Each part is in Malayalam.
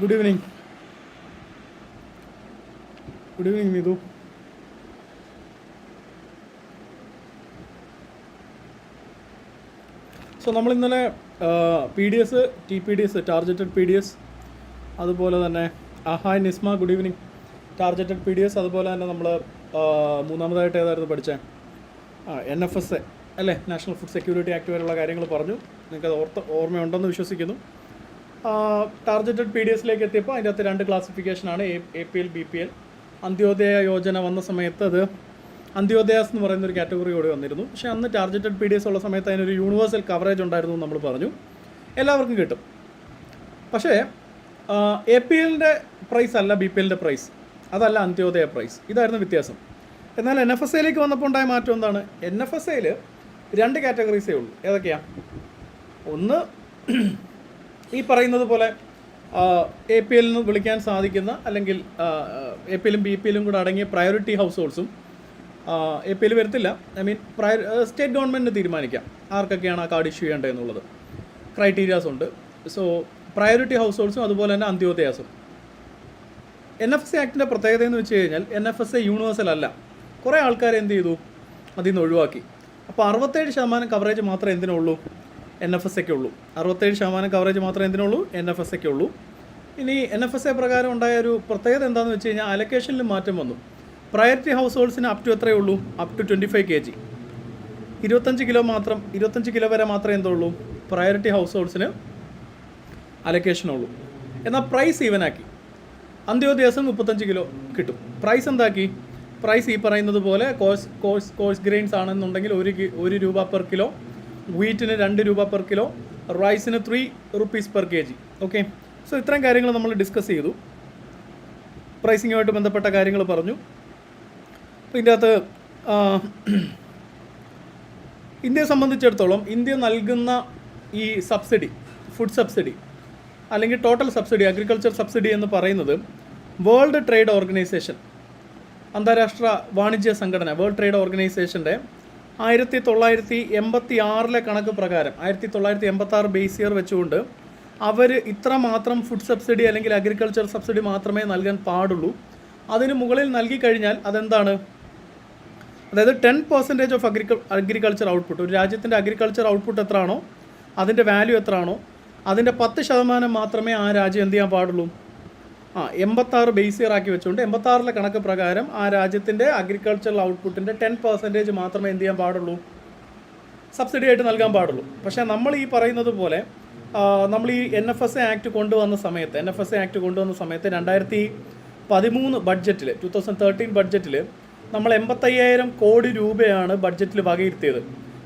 Good evening good evening Neethu so നമ്മൾ ഇന്നലെ P D S T P D S targeted P D S അതുപോലെ തന്നെ അഹായ് hi Nisma good evening targeted P D S അതുപോലെ തന്നെ നമ്മൾ മൂന്നാമതായിട്ട് ഏതായിരുന്നു പഠിച്ചത് ആ എൻ എഫ് എസ് എ അല്ലേ? നാഷണൽ ഫുഡ് സെക്യൂരിറ്റി ആക്ട് വരെയുള്ള കാര്യങ്ങൾ പറഞ്ഞു. നിങ്ങൾക്കത് ഓർത്ത് ഓർമ്മയുണ്ടെന്ന് വിശ്വസിക്കുന്നു. ടാർജറ്റഡ് പി ഡി എസിലേക്ക് എത്തിയപ്പോൾ അതിന്റെ അകത്ത് രണ്ട് ക്ലാസിഫിക്കേഷനാണ് A P L B P L Antyodaya Yojana വന്ന സമയത്ത് അത് അന്ത്യോദയാസ് എന്ന് പറയുന്ന ഒരു കാറ്റഗറി കൂടി വന്നിരുന്നു. പക്ഷേ അന്ന് ടാർജറ്റഡ് പി ഡി എസ് ഉള്ള സമയത്ത് അതിനൊരു യൂണിവേഴ്സൽ കവറേജ് ഉണ്ടായിരുന്നു നമ്മൾ പറഞ്ഞു. എല്ലാവർക്കും കിട്ടും. പക്ഷേ എ പി എല്ലിന്റെ പ്രൈസ് അല്ല ബി പി എല്ലിന്റെ പ്രൈസ് അതല്ല അന്ത്യോദയ പ്രൈസ് ഇതായിരുന്നു വ്യത്യാസം. എന്നാൽ എൻ എഫ് എസ് എയിലേക്ക് വന്നപ്പോൾ ഉണ്ടായ മാറ്റം എന്താണ്? എൻ എഫ് എസ് എയിൽ രണ്ട് കാറ്റഗറീസേ ഉള്ളൂ. ഏതൊക്കെയാണ് ഒന്ന് ഈ പറയുന്നത് പോലെ എ പി എല്ലിന് വിളിക്കാൻ സാധിക്കുന്ന അല്ലെങ്കിൽ എ പി എല്ലും ബി പി എല്ലും കൂടെ അടങ്ങിയ പ്രയോറിറ്റി ഹൗസ് ഹോൾസും എ പി എൽ വരത്തില്ല. ഐ മീൻ പ്രയ സ്റ്റേറ്റ് ഗവൺമെന്റിന് തീരുമാനിക്കാം. ആർക്കൊക്കെയാണ് ആ കാർഡ് ഇഷ്യൂ ചെയ്യേണ്ടത് എന്നുള്ളത്. ക്രൈറ്റീരിയാസ് ഉണ്ട്. സോ പ്രയോറിറ്റി ഹൗസ് ഹോൾസും അതുപോലെ തന്നെ അന്ത്യോദയാസും എൻ എഫ് എസ് ആക്ടിന്റെ പ്രത്യേകത എന്ന് വെച്ച് കഴിഞ്ഞാൽ N F S A universal അല്ല. കുറേ ആൾക്കാർ എന്ത് ചെയ്തു? അതിൽ നിന്ന് ഒഴിവാക്കി. അപ്പോൾ അറുപത്തേഴ് ശതമാനം കവറേജ് മാത്രമേ എന്തിനുള്ളൂ? എൻ എഫ് എസ് ഒക്കെ ഉള്ളൂ. അറുപത്തേഴ് ശതമാനം കവറേജ് മാത്രമേ എന്തിനുള്ളൂ? എൻ എഫ് എസ് ഒക്കെ ഉള്ളൂ. ഇനി എൻ എഫ് എസ് എ പ്രകാരം ഉണ്ടായ ഒരു പ്രത്യേകത എന്താണെന്ന് വെച്ച് കഴിഞ്ഞാൽ അലക്കേഷനിൽ മാറ്റം വന്നു. പ്രയോറിറ്റി ഹൗസ് ഹോൾഡ്സിന് അപ് ടു എത്രയേ ഉള്ളൂ? Up to twenty five K G ഇരുപത്തഞ്ച് കിലോ മാത്രം ഇരുപത്തഞ്ച് കിലോ വരെ മാത്രമേ എന്തുള്ളൂ പ്രയോറിറ്റി ഹൗസ് ഹോൾഡ്സിന് അലക്കേഷനുള്ളൂ എന്നാൽ പ്രൈസ് ഈവനാക്കി അന്ത്യോദയാസം മുപ്പത്തഞ്ച് കിലോ കിട്ടും. പ്രൈസ് എന്താക്കി? പ്രൈസ് ഈ പറയുന്നത് പോലെ കോഴ്സ് കോഴ്സ് കോഴ്സ് ഗ്രെയിൻസ് ആണെന്നുണ്ടെങ്കിൽ ഒരു ഒരു രൂപ പെർ കിലോ വീറ്റിന് രണ്ട് രൂപ പെർ കിലോ റൈസിന് three rupees per K G okay so ഇത്രയും കാര്യങ്ങൾ നമ്മൾ ഡിസ്കസ് ചെയ്തു. പ്രൈസിങ്ങുമായിട്ട് ബന്ധപ്പെട്ട കാര്യങ്ങൾ പറഞ്ഞു. അപ്പോൾ ഇതിന്റെ അകത്ത് ഇന്ത്യയെ സംബന്ധിച്ചിടത്തോളം ഇന്ത്യ നൽകുന്ന ഈ സബ്സിഡി ഫുഡ് സബ്സിഡി അല്ലെങ്കിൽ ടോട്ടൽ സബ്സിഡി അഗ്രികൾച്ചർ സബ്സിഡി എന്ന് പറയുന്നത് വേൾഡ് ട്രേഡ് ഓർഗനൈസേഷൻ അന്താരാഷ്ട്ര വാണിജ്യ സംഘടന വേൾഡ് ട്രേഡ് ഓർഗനൈസേഷന്റെ ആയിരത്തി തൊള്ളായിരത്തി എൺപത്തി ആറിലെ കണക്ക് പ്രകാരം ആയിരത്തി തൊള്ളായിരത്തി എൺപത്തി ആറ് ബേസ് ഇയർ വെച്ചുകൊണ്ട് അവർ ഇത്ര മാത്രം ഫുഡ് സബ്സിഡി അല്ലെങ്കിൽ അഗ്രികൾച്ചർ സബ്സിഡി മാത്രമേ നൽകാൻ പാടുള്ളൂ. അതിന് മുകളിൽ നൽകി കഴിഞ്ഞാൽ അതെന്താണ്? അതായത് ten percentage of അഗ്രിക agriculture output ഒരു രാജ്യത്തിന്റെ അഗ്രികൾച്ചർ ഔട്ട്പുട്ട് എത്രയാണോ അതിന്റെ വാല്യൂ എത്രയാണോ അതിന്റെ പത്ത് ശതമാനം മാത്രമേ ആ രാജ്യം എന്ത് ചെയ്യാൻ പാടുള്ളൂ? ആ എൺപത്താറ് ബേസ് ഇയർ ആക്കി വെച്ചുകൊണ്ട് എൺപത്താറിലെ കണക്ക് പ്രകാരം ആ രാജ്യത്തിന്റെ അഗ്രികൾച്ചറൽ ഔട്ട്പുട്ടിന്റെ ടെൻ പെർസെന്റേജ് മാത്രമേ എന്ത് ചെയ്യാൻ പാടുള്ളൂ? സബ്സിഡി ആയിട്ട് നൽകാൻ പാടുള്ളൂ. പക്ഷേ നമ്മൾ ഈ പറയുന്നത് പോലെ നമ്മൾ ഈ N F S A act കൊണ്ടുവന്ന സമയത്ത് N F S A act കൊണ്ടുവന്ന സമയത്ത് രണ്ടായിരത്തി പതിമൂന്ന് ബഡ്ജറ്റിൽ ടു തൗസൻഡ് തേർട്ടീൻ ബഡ്ജറ്റിൽ നമ്മൾ എൺപത്തയ്യായിരം കോടി രൂപയാണ് ബഡ്ജറ്റിൽ വകയിരുത്തിയത്.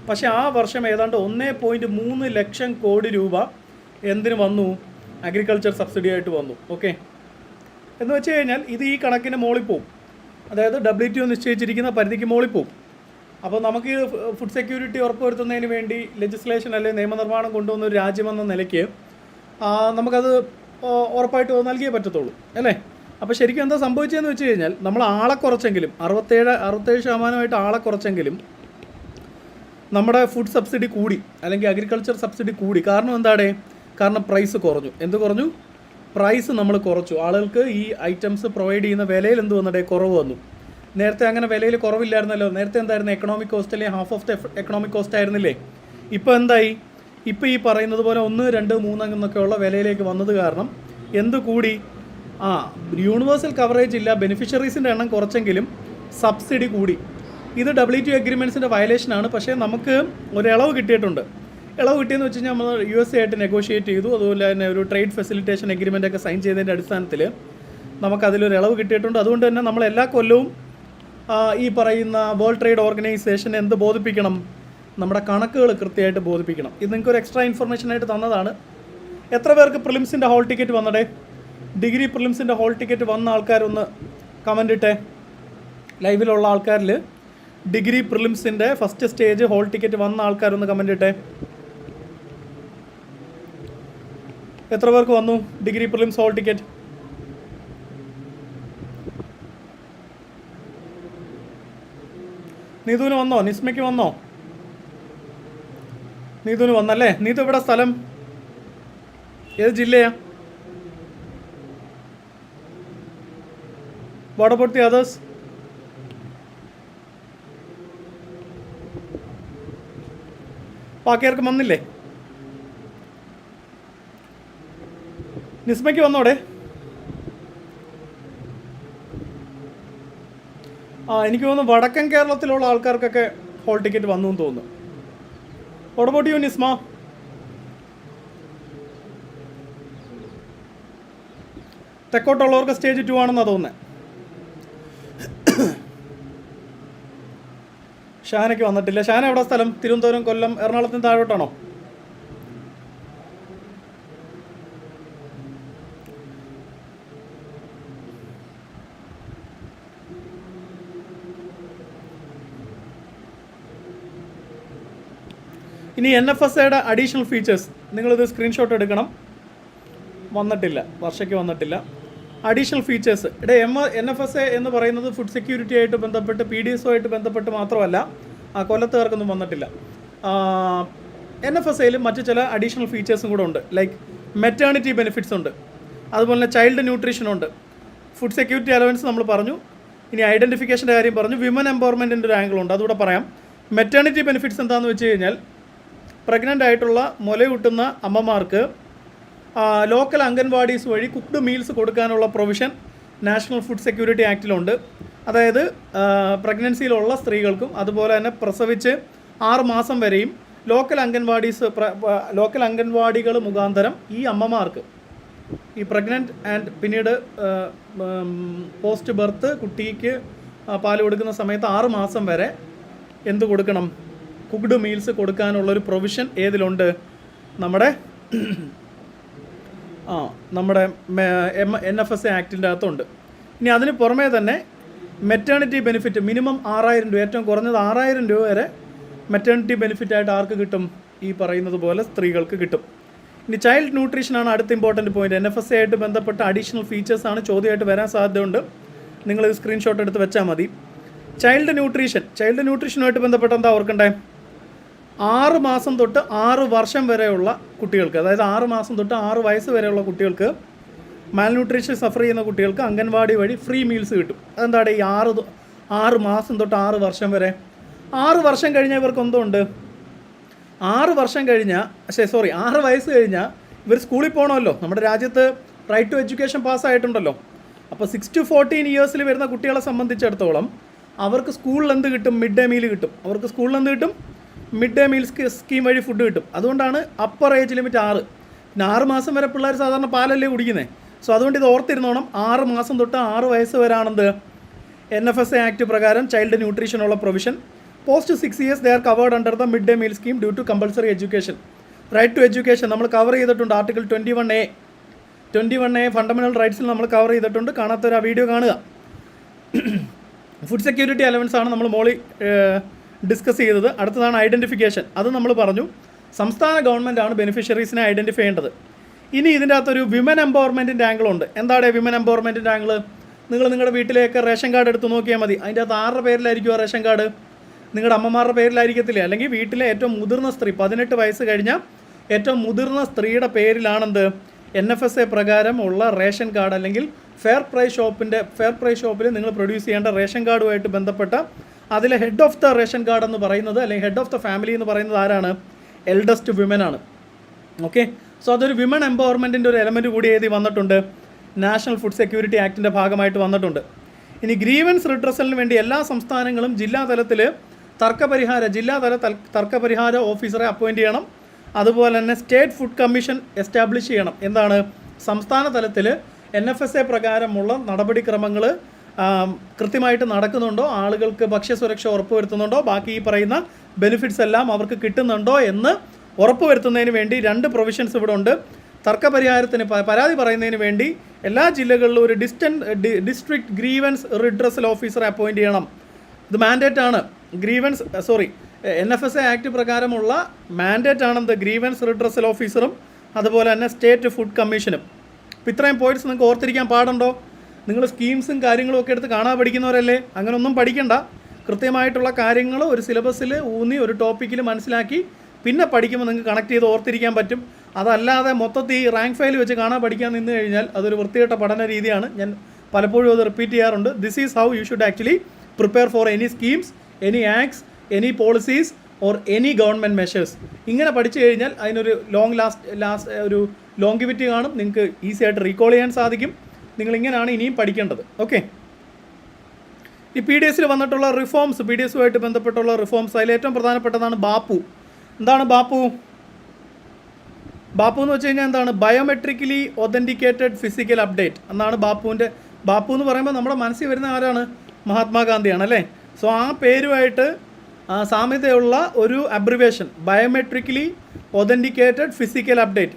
പക്ഷേ ആ വർഷം ഏതാണ്ട് ഒന്നേ പോയിന്റ് മൂന്ന് ലക്ഷം കോടി രൂപ എന്തിനു വന്നു? അഗ്രികൾച്ചർ സബ്സിഡി ആയിട്ട് വന്നു. ഓക്കെ എന്ന് വെച്ച് കഴിഞ്ഞാൽ ഇത് ഈ കണക്കിന് മോളിൽ പോവും. അതായത് ഡബ്ല്യു ടി ഒ നിശ്ചയിച്ചിരിക്കുന്ന പരിധിക്ക് മോളിൽ പോവും. അപ്പോൾ നമുക്ക് ഫുഡ് സെക്യൂരിറ്റി ഉറപ്പുവരുത്തുന്നതിന് വേണ്ടി ലെജിസ്ലേഷൻ അല്ലെങ്കിൽ നിയമനിർമ്മാണം കൊണ്ടുവന്ന ഒരു രാജ്യമെന്ന നിലയ്ക്ക് നമുക്കത് ഉറപ്പായിട്ട് നൽകിയേ പറ്റത്തുള്ളൂ അല്ലേ? അപ്പോൾ ശരിക്കും എന്താ സംഭവിച്ചതെന്ന് വെച്ച് കഴിഞ്ഞാൽ നമ്മൾ ആളെ കുറച്ചെങ്കിലും അറുപത്തേഴ് അറുപത്തേഴ് ശതമാനമായിട്ട് ആളെ കുറച്ചെങ്കിലും നമ്മുടെ ഫുഡ് സബ്സിഡി കൂടി അല്ലെങ്കിൽ അഗ്രികൾച്ചർ സബ്സിഡി കൂടി. കാരണം എന്താണ്? കാരണം പ്രൈസ് കുറഞ്ഞു. എന്ത് കുറഞ്ഞു? പ്രൈസ് നമ്മൾ കുറച്ചു. ആളുകൾക്ക് ഈ ഐറ്റംസ് പ്രൊവൈഡ് ചെയ്യുന്ന വിലയിൽ എന്ത് വന്നിട്ടേ കുറവ് വന്നു. നേരത്തെ അങ്ങനെ വിലയിൽ കുറവില്ലായിരുന്നല്ലോ. നേരത്തെ എന്തായിരുന്നു? എക്കണോമിക് കോസ്റ്റ് അല്ലെങ്കിൽ half of the economic cost ആയിരുന്നില്ലേ? ഇപ്പോൾ എന്തായി? ഇപ്പോൾ ഈ പറയുന്നത് പോലെ ഒന്ന് രണ്ട് മൂന്ന് എന്നൊക്കെയുള്ള വിലയിലേക്ക് വന്നത് കാരണം എന്ത് കൂടി ആ യൂണിവേഴ്സൽ കവറേജ് ഇല്ല. ബെനിഫിഷ്യറീസിന്റെ എണ്ണം കുറച്ചെങ്കിലും സബ്സിഡി കൂടി. ഇത് ഡബ്ല്യു ടി അഗ്രിമെന്റ്സിന്റെ വയലേഷനാണ് പക്ഷേ നമുക്ക് ഒരു ഇളവ് കിട്ടിയിട്ടുണ്ട്. ഇളവ് കിട്ടിയെന്ന് വെച്ച് കഴിഞ്ഞാൽ നമ്മൾ യു എസ് ആയിട്ട് നെഗോഷിയേറ്റ് ചെയ്തു. അതുപോലെ തന്നെ ഒരു ട്രേഡ് ഫെസിലിറ്റേഷൻ എഗ്രിമെന്റ് ഒക്കെ സൈൻ ചെയ്തതിന്റെ അടിസ്ഥാനത്തിൽ നമുക്കതിലൊരു ഇളവ് കിട്ടിയിട്ടുണ്ട്. അതുകൊണ്ട് തന്നെ നമ്മൾ എല്ലാ കൊല്ലവും ഈ പറയുന്ന വേൾഡ് ട്രേഡ് ഓർഗനൈസേഷൻ എന്ത് ബോധിപ്പിക്കണം? നമ്മുടെ കണക്കുകൾ കൃത്യമായിട്ട് ബോധിപ്പിക്കണം. ഇത് നിങ്ങൾക്ക് ഒരു എക്സ്ട്രാ ഇൻഫർമേഷൻ ആയിട്ട് തന്നതാണ്. എത്ര പേർക്ക് പ്രിലിംസിന്റെ ഹോൾ ടിക്കറ്റ് വന്നടേ? ഡിഗ്രി പ്രിലിംസിന്റെ ഹോൾ ടിക്കറ്റ് വന്ന ആൾക്കാരൊന്ന് കമന്റ് ഇട്ടേ. ലൈവിലുള്ള ആൾക്കാരിൽ ഡിഗ്രി പ്രിലിംസിന്റെ ഫസ്റ്റ് സ്റ്റേജ് ഹോൾ ടിക്കറ്റ് വന്ന ആൾക്കാരൊന്ന് കമന്റ് ഇട്ടേ. എത്ര പേർക്ക് വന്നു ഡിഗ്രി പ്രിലിംസ് ഹോൾ ടിക്കറ്റ്? നീതുവിന് വന്നോ? നിസ്മയ്ക്ക് വന്നോ? നീതുവിന് വന്നല്ലേ? നീതു എവിടെ സ്ഥലം? ഏത് ജില്ലയാ? വാട്ട് അബൌട്ട് ദി അതേഴ്സ് ബാക്കി വന്നില്ലേ? നിസ്മയ്ക്ക് വന്നോടെ. ആ എനിക്ക് തോന്നുന്നു വടക്കൻ കേരളത്തിലുള്ള ആൾക്കാർക്കൊക്കെ ഹോൾ ടിക്കറ്റ് വന്നു എന്ന് തോന്നുന്നു അബൌട്ട് യു നിസ്മ? തെക്കോട്ടുള്ളവർക്ക് സ്റ്റേജ് ടു ആണെന്നാണ് തോന്നുന്നത് ഷാനയ്ക്ക് വന്നിട്ടില്ല. ഷാന എവിടെ സ്ഥലം? തിരുവനന്തപുരം കൊല്ലം എറണാകുളത്തിന് താഴോട്ടാണോ? ഇനി എൻ എഫ് എസ് എയുടെ അഡീഷണൽ ഫീച്ചേഴ്സ് നിങ്ങളിത് സ്ക്രീൻഷോട്ട് എടുക്കണം. വന്നിട്ടില്ല. വർഷയ്ക്ക് വന്നിട്ടില്ല. അഡീഷണൽ ഫീച്ചേഴ്സ് ഇവിടെ M N F S A എന്ന് പറയുന്നത് ഫുഡ് സെക്യൂരിറ്റി ആയിട്ട് ബന്ധപ്പെട്ട് പി ഡി എസ് ആയിട്ട് ബന്ധപ്പെട്ട് മാത്രമല്ല ആ കൊല്ലത്തുകാർക്കൊന്നും വന്നിട്ടില്ല. എൻ എഫ് എസ് എയിലും മറ്റു ചില അഡീഷണൽ ഫീച്ചേഴ്സും കൂടെ ഉണ്ട്. ലൈക്ക് മെറ്റേണിറ്റി ബെനിഫിറ്റ്സ് ഉണ്ട്. അതുപോലെ തന്നെ ചൈൽഡ് ന്യൂട്രീഷൻ ഉണ്ട്. ഫുഡ് സെക്യൂരിറ്റി അലവൻസ് നമ്മൾ പറഞ്ഞു. ഇനി ഐഡന്റിഫിക്കേഷന്റെ കാര്യം പറഞ്ഞു. വിമൻ എംപവർമെന്റിന്റെ ഒരു ആംഗിൾ ഉണ്ട്. അതുകൂടെ പറയാം. മെറ്റേണിറ്റി ബെനിഫിറ്റ്സ് എന്താണെന്ന് വെച്ച് കഴിഞ്ഞാൽ പ്രഗ്നന്റ് ആയിട്ടുള്ള മുലയൂട്ടുന്ന അമ്മമാർക്ക് ലോക്കൽ അംഗൻവാടീസ് വഴി കുക്ക്ഡ് മീൽസ് കൊടുക്കാനുള്ള പ്രൊവിഷൻ നാഷണൽ ഫുഡ് സെക്യൂരിറ്റി ആക്ടിലുണ്ട് അതായത് പ്രഗ്നൻസിയിലുള്ള സ്ത്രീകൾക്കും അതുപോലെ തന്നെ പ്രസവിച്ച് ആറ് മാസം വരെയും ലോക്കൽ അംഗൻവാടീസ് ലോക്കൽ അംഗൻവാടികൾ മുഖാന്തരം ഈ അമ്മമാർക്ക് ഈ പ്രഗ്നന്റ് ആൻഡ് പിന്നീട് പോസ്റ്റ് ബർത്ത് കുട്ടിക്ക് പാൽ കൊടുക്കുന്ന സമയത്ത് ആറ് മാസം വരെ എന്ത് കൊടുക്കണം? കുക്ക്ഡ് മീൽസ് കൊടുക്കാനുള്ള ഒരു പ്രൊവിഷൻ ഏതിലുണ്ട്? നമ്മുടെ ആ നമ്മുടെ എൻ എഫ് എസ് എ ആക്ടിന്റെ അകത്തുണ്ട്. ഇനി അതിന് പുറമേ തന്നെ മെറ്റേണിറ്റി ബെനിഫിറ്റ് മിനിമം ആറായിരം രൂപ ഏറ്റവും കുറഞ്ഞത് ആറായിരം രൂപ വരെ മെറ്റേണിറ്റി ബെനിഫിറ്റ് ആയിട്ട് ആർക്ക് കിട്ടും? ഈ പറയുന്നത് പോലെ സ്ത്രീകൾക്ക് കിട്ടും. ഇനി ചൈൽഡ് ന്യൂട്രീഷനാണ് അടുത്ത important point N F S A ആയിട്ട് ബന്ധപ്പെട്ട അഡീഷണൽ ഫീച്ചേഴ്സാണ് ചോദ്യമായിട്ട് വരാൻ സാധ്യതയുണ്ട്. നിങ്ങൾ സ്ക്രീൻഷോട്ട് എടുത്ത് വെച്ചാൽ മതി. ചൈൽഡ് ന്യൂട്രീഷൻ ചൈൽഡ് ന്യൂട്രീഷനുമായിട്ട് ബന്ധപ്പെട്ട എന്താ ഓർക്കണ്ടേ? ആറ് മാസം തൊട്ട് ആറ് വർഷം വരെയുള്ള കുട്ടികൾക്ക് അതായത് ആറ് മാസം തൊട്ട് ആറ് വയസ്സ് വരെയുള്ള കുട്ടികൾക്ക് മാൽന്യൂട്രീഷൻ സഫർ ചെയ്യുന്ന കുട്ടികൾക്ക് അംഗൻവാടി വഴി ഫ്രീ മീൽസ് കിട്ടും. അതെന്താണ് ഈ ആറ് ആറ് മാസം തൊട്ട് ആറ് വർഷം വരെ. ആറ് വർഷം കഴിഞ്ഞ ഇവർക്ക് എന്തോ ഉണ്ട് ആറ് വർഷം കഴിഞ്ഞാൽ പക്ഷേ സോറി ആറ് വയസ്സ് കഴിഞ്ഞാൽ ഇവർ സ്കൂളിൽ പോകണമല്ലോ നമ്മുടെ രാജ്യത്ത് റൈറ്റ് ടു എഡ്യൂക്കേഷൻ പാസ്സായിട്ടുണ്ടല്ലോ അപ്പോൾ സിക്സ് ടു ഫോർട്ടീൻ ഇയേഴ്സിൽ വരുന്ന കുട്ടികളെ സംബന്ധിച്ചിടത്തോളം അവർക്ക് സ്കൂളിൽ എന്ത് കിട്ടും? മിഡ് ഡേ മീൽ കിട്ടും. അവർക്ക് സ്കൂളിൽ എന്ത് കിട്ടും? മിഡ് ഡേ മീൽസ് സ്കീം വഴി ഫുഡ് കിട്ടും. അതുകൊണ്ടാണ് അപ്പർ ഏജ് ലിമിറ്റ് ആറ്. പിന്നെ ആറ് മാസം വരെ പിള്ളേർ സാധാരണ പാലല്ലേ കുടിക്കുന്നത് സോ അതുകൊണ്ട് ഇത് ഓർത്തിരുന്നോണം. ആറ് മാസം തൊട്ട് ആറ് വയസ്സ് വരാണെന്ത് N F S A act പ്രകാരം child ന്യൂട്രീഷനുള്ള provision post six years they are covered under the mid day meal scheme due to compulsory education right to education നമ്മൾ കവർ ചെയ്തിട്ടുണ്ട് article twenty one A twenty one A fundamental റൈറ്റ്സിൽ നമ്മൾ കവർ ചെയ്തിട്ടുണ്ട്. കാണാത്തൊരു ആ വീഡിയോ കാണുക. ഫുഡ് സെക്യൂരിറ്റി അലവൻസ് ആണ് നമ്മൾ മോളി ഡിസ്കസ് ചെയ്തത്. അടുത്തതാണ് ഐഡന്റിഫിക്കേഷൻ അത് നമ്മൾ പറഞ്ഞു സംസ്ഥാന ഗവൺമെന്റ് ആണ് ബെനിഫിഷ്യറീസിനെ ഐഡന്റിഫൈ ചെയ്യേണ്ടത്. ഇനി ഇതിന്റെ അകത്തൊരു വിമൻ എംപവർമെന്റിന്റെ ആംഗിൾ ഉണ്ട്. എന്താണ് വിമൻ എംപവർമെന്റിന്റെ ആംഗിൾ നിങ്ങൾ നിങ്ങളുടെ വീട്ടിലേക്ക് റേഷൻ കാർഡ് എടുത്ത് നോക്കിയാൽ മതി. അതിന്റെ അകത്ത് ആരുടെ പേരിലായിരിക്കും ആ റേഷൻ കാർഡ്? നിങ്ങളുടെ അമ്മമാരുടെ പേരിലായിരിക്കത്തില്ല? അല്ലെങ്കിൽ വീട്ടിലെ ഏറ്റവും മുതിർന്ന സ്ത്രീ പതിനെട്ട് വയസ്സ് കഴിഞ്ഞ ഏറ്റവും മുതിർന്ന സ്ത്രീയുടെ പേരിലാണെന്ത്? എൻ എഫ് എസ് എ പ്രകാരം ഉള്ള റേഷൻ കാർഡ് അല്ലെങ്കിൽ ഫെയർ പ്രൈസ് ഷോപ്പിന്റെ ഫെയർ പ്രൈസ് ഷോപ്പിൽ നിങ്ങൾ പ്രൊഡ്യൂസ് ചെയ്യേണ്ട റേഷൻ കാർഡുമായിട്ട് ബന്ധപ്പെട്ട അതിലെ head of the ration card എന്ന് പറയുന്നത് അല്ലെങ്കിൽ ഹെഡ് ഓഫ് ദ ഫാമിലി എന്ന് പറയുന്നത് ആരാണ്? എൽഡസ്റ്റ് വിമൻ ആണ്. ഓക്കെ സോ അതൊരു വിമൻ എംപവർമെന്റിന്റെ ഒരു എലമെന്റ് കൂടി എഴുതി വന്നിട്ടുണ്ട്. നാഷണൽ ഫുഡ് സെക്യൂരിറ്റി ആക്ടിന്റെ ഭാഗമായിട്ട് വന്നിട്ടുണ്ട്. ഇനി ഗ്രീവൻസ് റിട്രസലിന് വേണ്ടി എല്ലാ സംസ്ഥാനങ്ങളും ജില്ലാതലത്തിൽ തർക്കപരിഹാര ജില്ലാതല തർക്കപരിഹാര ഓഫീസറെ അപ്പോയിന്റ് ചെയ്യണം. അതുപോലെ തന്നെ സ്റ്റേറ്റ് ഫുഡ് കമ്മീഷൻ എസ്റ്റാബ്ലിഷ് ചെയ്യണം. എന്താണ്? സംസ്ഥാന തലത്തിൽ എൻ എഫ് എസ് എ പ്രകാരമുള്ള നടപടിക്രമങ്ങൾ കൃത്യമായിട്ട് നടക്കുന്നുണ്ടോ? ആളുകൾക്ക് ഭക്ഷ്യസുരക്ഷ ഉറപ്പുവരുത്തുന്നുണ്ടോ? ബാക്കി ഈ പറയുന്ന ബെനിഫിറ്റ്സ് എല്ലാം അവർക്ക് കിട്ടുന്നുണ്ടോ എന്ന് ഉറപ്പുവരുത്തുന്നതിന് വേണ്ടി രണ്ട് പ്രൊവിഷൻസ് ഇവിടെ ഉണ്ട്. തർക്കപരിഹാരത്തിന് പരാതി പറയുന്നതിന് വേണ്ടി എല്ലാ ജില്ലകളിലും ഒരു ഡിസ്റ്റന്റ് ഡിസ്ട്രിക്ട് ഗ്രീവൻസ് റിഡ്രസൽ ഓഫീസറെ അപ്പോയിന്റ് ചെയ്യണം. ഇത് മാൻഡേറ്റ് ആണ്. Grievance sorry N F S A act പ്രകാരമുള്ള മാൻഡേറ്റ് ആണ് ആണെന്ത് ഗ്രീവൻസ് റിഡ്രസൽ ഓഫീസറും അതുപോലെ തന്നെ സ്റ്റേറ്റ് ഫുഡ് കമ്മീഷനും ഇപ്പം ഇത്രയും പോയിന്റ്സ് നിങ്ങൾക്ക് ഓർത്തിരിക്കാൻ പാടുണ്ടോ? നിങ്ങൾ സ്കീംസും കാര്യങ്ങളും ഒക്കെ എടുത്ത് കാണാൻ പഠിക്കുന്നവരല്ലേ? അങ്ങനെ ഒന്നും പഠിക്കണ്ട. കൃത്യമായിട്ടുള്ള കാര്യങ്ങൾ ഒരു സിലബസിൽ ഊന്നി ഒരു ടോപ്പിക്കിൽ മനസ്സിലാക്കി പിന്നെ പഠിക്കുമ്പോൾ നിങ്ങൾക്ക് കണക്ട് ചെയ്ത് ഓർത്തിരിക്കാൻ പറ്റും. അതല്ലാതെ മൊത്തത്തിൽ ഈ റാങ്ക് ഫയൽ വെച്ച് കാണാൻ പഠിക്കാൻ നിന്ന് കഴിഞ്ഞാൽ അതൊരു വൃത്തികെട്ട പഠന രീതിയാണ്. ഞാൻ പലപ്പോഴും അത് റിപ്പീറ്റ് ചെയ്യാറുണ്ട്. This is how you should actually prepare for any schemes any acts any policies or any government measures ഇങ്ങനെ പഠിച്ചു കഴിഞ്ഞാൽ അതിനൊരു ലോങ് ലാസ്റ്റ് ലാസ്റ്റ് ഒരു ലോങ്കിവിറ്റി കാണും. നിങ്ങൾക്ക് ഈസി ആയിട്ട് റീകോൾ ചെയ്യാൻ സാധിക്കും. നിങ്ങൾ ഇങ്ങനെയാണ് ഇനിയും പഠിക്കേണ്ടത്. ഓക്കെ ഈ പി ഡി എസിൽ വന്നിട്ടുള്ള റിഫോംസ് പി ഡി എസുമായിട്ട് ബന്ധപ്പെട്ടുള്ള റിഫോംസ് അതിൽ ഏറ്റവും പ്രധാനപ്പെട്ടതാണ് ബാപ്പു. എന്താണ് ബാപ്പു? ബാപ്പു എന്ന് വെച്ച് കഴിഞ്ഞാൽ എന്താണ്? ബയോമെട്രിക്കലി ഒതന്റിക്കേറ്റഡ് ഫിസിക്കൽ അപ്ഡേറ്റ് എന്നാണ് ബാപ്പുവിന്റെ ബാപ്പു എന്ന് പറയുമ്പോൾ നമ്മുടെ മനസ്സിൽ വരുന്ന ആരാണ്? മഹാത്മാഗാന്ധിയാണ് അല്ലേ? സോ ആ പേരുമായിട്ട് സാമ്യതയുള്ള ഒരു abbreviation biometrically authenticated physical update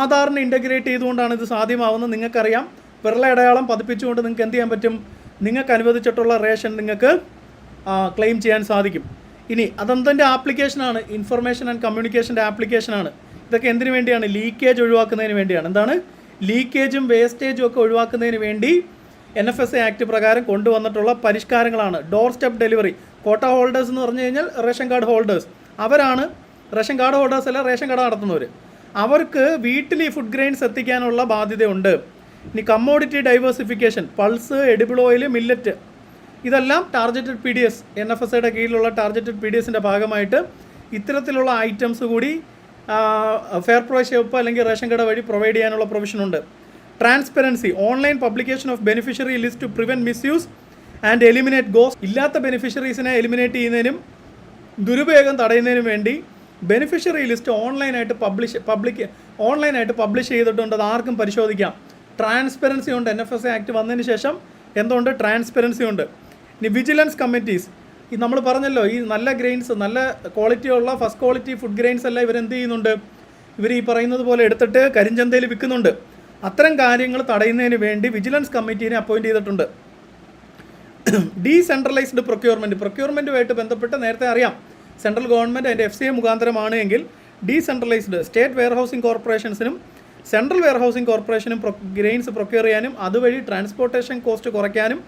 ആധാറിനെ integrate ചെയ്തുകൊണ്ടാണ് ഇത് സാധ്യമാവുന്നത്. നിങ്ങൾക്കറിയാം വിരള അടയാളം പതിപ്പിച്ചുകൊണ്ട് നിങ്ങൾക്ക് എന്ത് ചെയ്യാൻ പറ്റും? നിങ്ങൾക്ക് അനുവദിച്ചിട്ടുള്ള റേഷൻ നിങ്ങൾക്ക് ക്ലെയിം ചെയ്യാൻ സാധിക്കും. ഇനി അതെന്തെന്റെ ആപ്ലിക്കേഷനാണ് ഇൻഫർമേഷൻ ആൻഡ് കമ്മ്യൂണിക്കേഷന്റെ ആപ്ലിക്കേഷനാണ് ഇതൊക്കെ എന്തിനു വേണ്ടിയാണ്? ലീക്കേജ് ഒഴിവാക്കുന്നതിന് വേണ്ടിയാണ്. എന്താണ്? ലീക്കേജും വേസ്റ്റേജും ഒക്കെ ഒഴിവാക്കുന്നതിന് വേണ്ടി N F S A act പ്രകാരം കൊണ്ടുവന്നിട്ടുള്ള പരിഷ്കാരങ്ങളാണ്. Door step delivery quota holders എന്ന് പറഞ്ഞു കഴിഞ്ഞാൽ റേഷൻ കാർഡ് ഹോൾഡേഴ്സ് അവരാണ് റേഷൻ കാർഡ് ഹോൾഡേഴ്സ് അല്ല റേഷൻ കട നടത്തുന്നവർ അവർക്ക് വീട്ടിൽ ഈ ഫുഡ് ഗ്രെയിൻസ് എത്തിക്കാനുള്ള ബാധ്യതയുണ്ട്. ഇനി commodity diversification pulse edible oil millet ഇതെല്ലാം targeted P D S N F S ഐയുടെ കീഴിലുള്ള ടാർഗറ്റഡ് പി ഡി എസിന്റെ ഭാഗമായിട്ട് ഇത്തരത്തിലുള്ള ഐറ്റംസ് കൂടി ഫെയർ പ്രൈസ് ഷോപ്പ് അല്ലെങ്കിൽ റേഷൻ കട വഴി പ്രൊവൈഡ് ചെയ്യാനുള്ള പ്രൊവിഷനുണ്ട് transparency online publication of beneficiary list to prevent misuse and eliminate goes ഇല്ലാത്ത ബെനിഫിഷ്യറീസിനെ എലിമിനേറ്റ് ചെയ്യുന്നതിനും ദുരുപയോഗം തടയുന്നതിനും വേണ്ടി ബെനിഫിഷ്യറി ലിസ്റ്റ് ഓൺലൈനായിട്ട് പബ്ലിഷ് പബ്ലിക് ഓൺലൈനായിട്ട് പബ്ലിഷ് ചെയ്തിട്ടുണ്ട്. അത് ആർക്കും പരിശോധിക്കാം. ട്രാൻസ്പെറൻസി ഉണ്ട് എൻ എഫ് എസ് ആക്ട് വന്നതിന് ശേഷം എന്തുകൊണ്ട് ട്രാൻസ്പെറൻസി ഉണ്ട്. ഇനി വിജിലൻസ് കമ്മിറ്റീസ് ഈ നമ്മൾ പറഞ്ഞല്ലോ ഈ നല്ല ഗ്രെയിൻസ് നല്ല ക്വാളിറ്റി ഉള്ള ഫസ്റ്റ് ക്വാളിറ്റി ഫുഡ് ഗ്രെയിൻസ് എല്ലാം ഇവരെന്ത് ചെയ്യുന്നുണ്ട്? ഇവർ ഈ പറയുന്നത് പോലെ എടുത്തിട്ട് കരിഞ്ചന്തയിൽ വിൽക്കുന്നുണ്ട്. അത്തരം കാര്യങ്ങൾ തടയുന്നതിന് വേണ്ടി വിജിലൻസ് കമ്മിറ്റീനെ അപ്പോയിന്റ് ചെയ്തിട്ടുണ്ട്. ഡീസെൻട്രലൈസ്ഡ് പ്രൊക്യൂർമെന്റ് പ്രൊക്യൂർമെന്റുമായിട്ട് ബന്ധപ്പെട്ട് നേരത്തെ അറിയാം സെൻട്രൽ ഗവൺമെന്റ് അതിന്റെ എഫ് സി എ മുഖാന്തരമാണ് എങ്കിൽ ഡീസെൻട്രലൈസ്ഡ് സ്റ്റേറ്റ് വെയർ ഹൗസിംഗ് കോർപ്പറേഷൻസിനും സെൻട്രൽ വെയർ ഹൗസിംഗ് കോർപ്പറേഷനും ഗ്രെയിൻസ് പ്രൊക്യൂർ ചെയ്യാനും അതുവഴി ട്രാൻസ്പോർട്ടേഷൻ കോസ്റ്റ് കുറയ്ക്കാനും